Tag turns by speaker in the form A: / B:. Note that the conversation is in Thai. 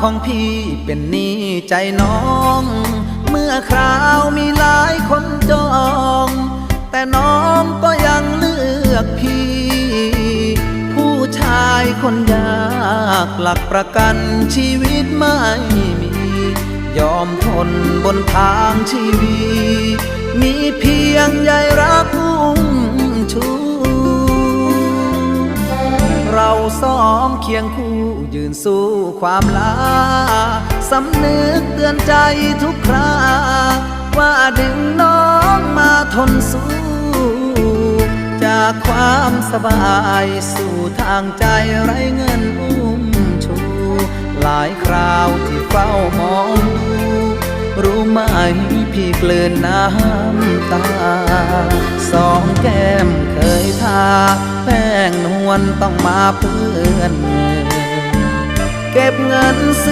A: ของพี่เป็นหนี้ใจน้อง เมื่อคราวมีหลายคนจอง แต่น้องก็ยังเลือกพี่ ผู้ชายคนยากหลักประกันชีวิตไม่มี ยอมทนบนทางชีวิตมี เราสองเคียงคู่ยืนสู้ความลาสำนึกเตือนใจทุกคราว่าดึงน้องมาทนสู้ จากความสบายสู่ทางใจไรเงินอุ้มชู หลายคราวที่เฝ้ามองดูรู้ไหมพี่เกลือนน้ำตา สองแก้มเคยทาแงนวลต้องมาเพื่อนเก็บเงินซ